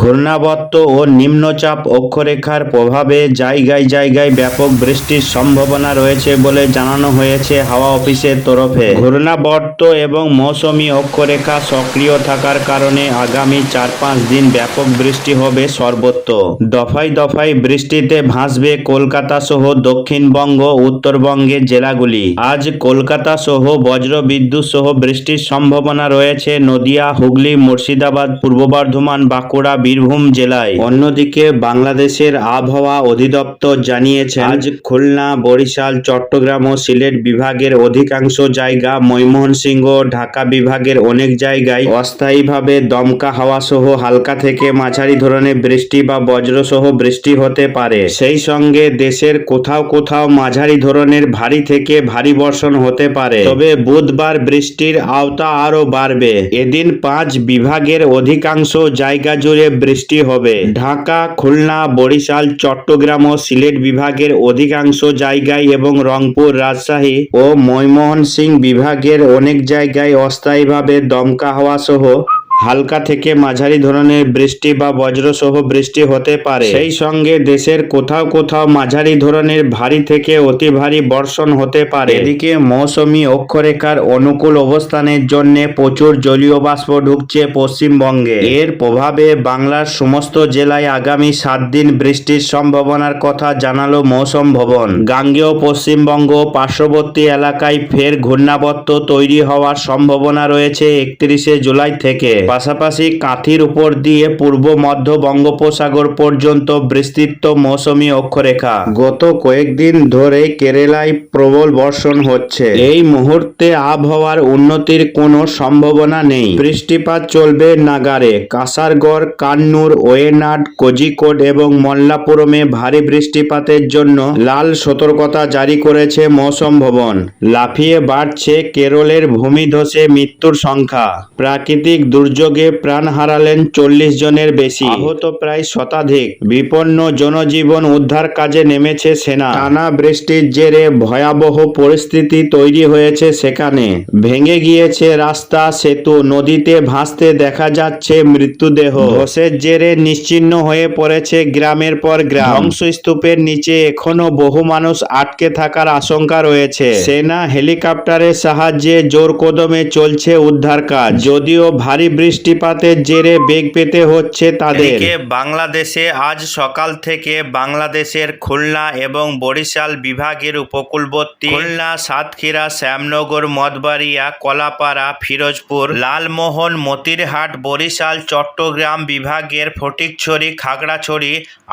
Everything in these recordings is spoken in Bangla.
ঘূর্ণাবর্ত ও নিম্নচাপ অক্ষরেখার প্রভাবে জায়গায় জায়গায় ব্যাপক বৃষ্টির সম্ভাবনা রয়েছে বলে জানানো হয়েছে হাওয়া অফিসের তরফে। ঘূর্ণাবর্ত এবং মৌসুমি অক্ষরেখা সক্রিয় থাকার কারণে আগামী চার পাঁচ দিন ব্যাপক বৃষ্টি হবে সর্বত্র। দফায় দফায় বৃষ্টিতে ভাসবে কলকাতা সহ দক্ষিণবঙ্গ, উত্তরবঙ্গের জেলাগুলি। আজ কলকাতা সহ বজ্র বিদ্যুৎ সহ বৃষ্টির সম্ভাবনা রয়েছে নদিয়া, হুগলি, মুর্শিদাবাদ, পূর্ব বর্ধমান, বাঁকুড়া বীরভূম জেলায়। অন্যদিকে বাংলাদেশের আবহাওয়া অধিদপ্তর জানিয়েছে আজ খুলনা, বরিশাল, চট্টগ্রাম ও সিলেট বিভাগের অধিকাংশ জায়গা ময়মনসিংহ ও ঢাকা বিভাগের অনেক জায়গায় অস্থায়ীভাবে দমকা হাওয়া সহ হালকা থেকে মাঝারি ধরনের বৃষ্টি বা বজ্র সহ বৃষ্টি হতে পারে। সেই সঙ্গে দেশের কোথাও কোথাও মাঝারি ধরনের ভারী থেকে ভারী বর্ষণ হতে পারে। তবে বুধবার বৃষ্টির আওতা আরও বাড়বে। এদিন পাঁচ বিভাগের অধিকাংশ জায়গা জুড়ে বৃষ্টি হবে। ঢাকা, খুলনা, বরিশাল, চট্টগ্রাম ও সিলেট বিভাগের অধিকাংশ জায়গায় এবং রংপুর, রাজশাহী ও ময়মোহন সিং বিভাগের অনেক জায়গায় অস্থায়ীভাবে দমকা হওয়া সহ হালকা থেকে মাঝারি ধরনের বৃষ্টি বা বজ্রসহ বৃষ্টি হতে পারে। সেই সঙ্গে দেশের কোথাও কোথাও মাঝারি ধরনের ভারী থেকে অতি ভারী বর্ষণ হতে পারে। এদিকে মৌসুমী অক্ষরেখার অনুকূল অবস্থানের জন্য প্রচুর জলীয় বাষ্প ঢুকছে পশ্চিমবঙ্গে। এর প্রভাবে বাংলার সমস্ত জেলায় আগামী সাত দিন বৃষ্টির সম্ভাবনার কথা জানালো মৌসুম ভবন। গাঙ্গেয় পশ্চিমবঙ্গ পার্শ্ববর্তী এলাকায় ফের ঘূর্ণাবর্ত তৈরি হওয়ার সম্ভাবনা রয়েছে একত্রিশে জুলাই থেকে। পাশাপাশি কাঁথির উপর দিয়ে পূর্ব মধ্য বঙ্গোপসাগর পর্যন্ত বিস্তৃত মৌসুমি অক্ষরেখা। গত কয়েকদিন ধরে কেরালায় প্রবল বর্ষণ হচ্ছে। এই মুহূর্তে আবহাওয়ার উন্নতির কোনো সম্ভাবনা নেই। বৃষ্টিপাত চলবে নাগারে। কাসারগড় কান্নুর ওয়েনাড কোজিকোড এবং মল্লাপুরমে ভারী বৃষ্টিপাতের জন্য লাল সতর্কতা জারি করেছে মৌসুম ভবন। লাফিয়ে বাড়ছে কেরলের ভূমিধসে মৃত্যুর সংখ্যা। প্রাকৃতিক দুর্যোগে প্রাণ হারালেন চল্লিশ জনের বেশি। আহত প্রায় শতাধিক। বিপন্ন জনজীবন উদ্ধার কাজে নেমেছে সেনা। টানা বৃষ্টির জেরে ভয়াবহ পরিস্থিতি তৈরি হয়েছে সেখানে। ভেঙে গিয়েছে রাস্তা সেতু নদীতে ভাসতে দেখা যাচ্ছে মৃত্যুদেহ ধসের জেরে নিশ্চিহ্ন হয়ে পড়েছে গ্রামের পর গ্রাম। ধ্বংসস্তূপের নিচে এখনও বহু মানুষ আটকে থাকার আশঙ্কা রয়েছে। সেনা হেলিকপ্টারের সাহায্যে জোর কদমে চলছে উদ্ধার কাজ। যদিও ভারী বৃষ্টিপাতের জেরে বেগ পেতে হচ্ছে তাদের। বাংলাদেশে আজ সকাল থেকে বাংলাদেশের খুলনা এবং বরিশাল বিভাগের উপকূলবর্তী খুলনা সাতক্ষীরা শ্যামনগর মঠবাড়িয়া কলাপাড়া ফিরোজপুর লালমোহন মতিরহাট বরিশাল চট্টগ্রাম বিভাগের ফটিকছড়ি খাগড়াছড়ি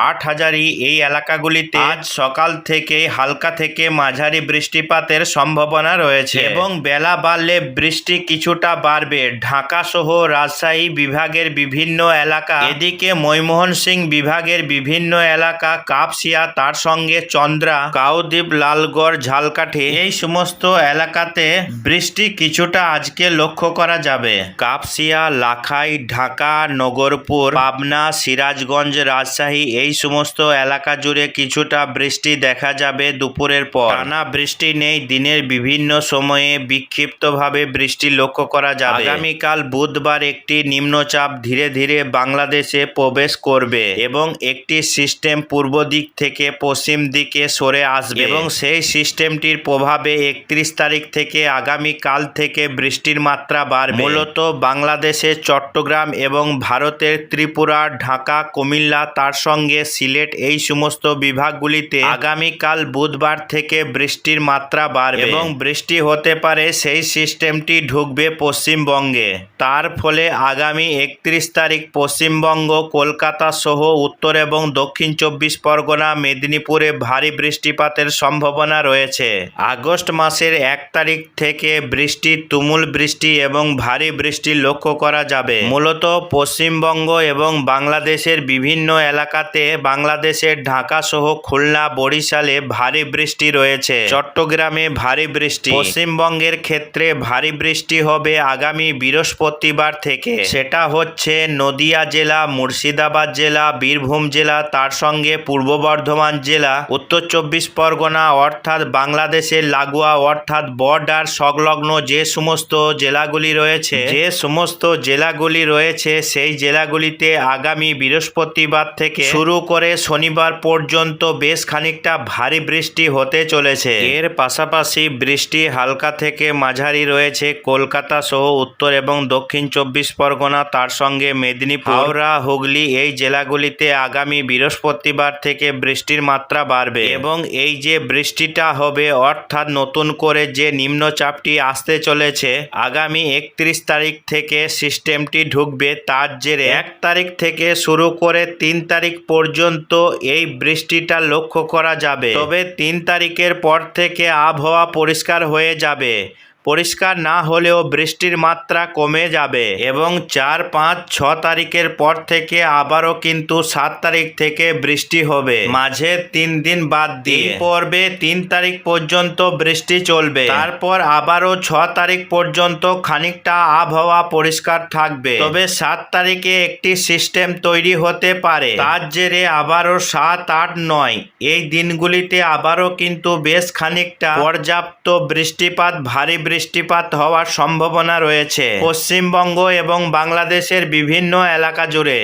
আট হাজারি এই এলাকাগুলিতে আজ সকাল থেকে হালকা থেকে মাঝারি বৃষ্টিপাতের সম্ভাবনা রয়েছে। এবং বেলা বাড়লে বৃষ্টি কিছুটা বাড়বে। ঢাকা সহ রাজশাহী বিভাগের বিভিন্ন এলাকা। এদিকে ময়মোহন সিং বিভাগের বিভিন্ন এলাকা, কাপসিয়া, তার সঙ্গে চন্দ্রা, কাউদ্বীপ, লালগড়, ঝালকাঠি। এই সমস্ত এলাকাতে বৃষ্টি কিছুটা আজকে লক্ষ্য করা যাবে। কাপসিয়া, লাখাই, ঢাকা, নগরপুর, পাবনা, সিরাজগঞ্জ, রাজশাহী এই সমস্ত এলাকা জুড়ে কিছুটা বৃষ্টি দেখা যাবে দুপুরের পর। টানা বৃষ্টি নেই, দিনের বিভিন্ন সময়ে বিক্ষিপ্তভাবে বৃষ্টি লক্ষ্য করা যাবে। আগামীকাল বুধবার একটি নিম্নচাপ ধীরে ধীরে বাংলাদেশে প্রবেশ করবে এবং একটি সিস্টেম পূর্ব দিক থেকে পশ্চিম দিকে সরে আসবে। এবং সেই সিস্টেমটির প্রভাবে একত্রিশ তারিখ থেকে আগামী কাল থেকে বৃষ্টির মাত্রা বাড়বে। মূলত বাংলাদেশে চট্টগ্রাম এবং ভারতের ত্রিপুরা, ঢাকা, কুমিল্লা তার সঙ্গে সিলেট এই সমস্ত বিভাগগুলিতে আগামীকাল বুধবার থেকে বৃষ্টির মাত্রা বাড়বে। এবং বৃষ্টি হতে পারে সেই সিস্টেমটি ঢুকবে পশ্চিমবঙ্গে। তার ফলে আগামী একত্রিশ তারিখ পশ্চিমবঙ্গ, কলকাতা সহ উত্তর এবং দক্ষিণ চব্বিশ পরগনা, মেদিনীপুরে ভারী বৃষ্টিপাতের সম্ভাবনা রয়েছে। আগস্ট মাসের এক তারিখ থেকে বৃষ্টি, তুমুল বৃষ্টি এবং ভারী বৃষ্টি লক্ষ্য করা যাবে। মূলত পশ্চিমবঙ্গ এবং বাংলাদেশের বিভিন্ন এলাকাতে বাংলাদেশের ঢাকা সহ খুলনা, বরিশালে ভারী বৃষ্টি রয়েছে। চট্টগ্রামে ভারী বৃষ্টি। পশ্চিমবঙ্গের ক্ষেত্রে ভারী বৃষ্টি হবে আগামী বৃহস্পতিবার থেকে। সেটা হচ্ছে নদিয়া জেলা, মুর্শিদাবাদ জেলা, বীরভূম জেলা, তার সঙ্গে পূর্ব বর্ধমান জেলা, উত্তর চব্বিশ পরগনা অর্থাৎ বাংলাদেশের লাগোয়া অর্থাৎ বর্ডার সংলগ্ন যে সমস্ত জেলাগুলি রয়েছে। যে সমস্ত জেলাগুলি রয়েছে, সেই জেলাগুলিতে আগামী বৃহস্পতিবার থেকে শুরু করে শনিবার পর্যন্ত বেশ খানিকটা ভারী বৃষ্টি হতে চলেছে। এর পাশাপাশি বৃষ্টি হালকা থেকে মাঝারি রয়েছে। কলকাতা সহ উত্তর এবং দক্ষিণ চব্বিশ পরগনা, তার সঙ্গে মেদিনীপুর। হাওড়া, হুগলি এই জেলাগুলিতে আগামী বৃহস্পতিবার থেকে বৃষ্টির মাত্রা বাড়বে। এবং এই যে বৃষ্টিটা হবে, অর্থাৎ নতুন করে যে নিম্নচাপটি আসতে চলেছে, আগামী একত্রিশ তারিখ থেকে সিস্টেমটি ঢুকবে তার জেরে। এক তারিখ থেকে শুরু করে তিন তারিখ পর্যন্ত এই বৃষ্টিটা লক্ষ্য করা যাবে। তবে তিন তারিখের পর থেকে আবহাওয়া পরিষ্কার হয়ে যাবে। পরিষ্কার না হলেও বৃষ্টির মাত্রা কমে যাবে এবং চার, পাঁচ, ছ তারিখের পর থেকে আবারও কিন্তু সাত তারিখ থেকে বৃষ্টি হবে। মাঝে তিন দিন বাদ দিয়ে পর্বে তিন তারিখ পর্যন্ত বৃষ্টি চলবে। তারপর আবারও ছ তারিখ পর্যন্ত খানিকটা আবহাওয়া পরিষ্কার থাকবে। তবে সাত তারিখে একটি সিস্টেম তৈরি হতে পারে। তার জেরে আবারও সাত, আট, নয় এই দিনগুলিতে আবারও কিন্তু বেশ খানিকটা পর্যাপ্ত বৃষ্টিপাত, ভারী বৃষ্টিপাত হওয়ার সম্ভাবনা রয়েছে। পশ্চিমবঙ্গ এবং বাংলাদেশের বিভিন্ন এলাকা জুড়ে।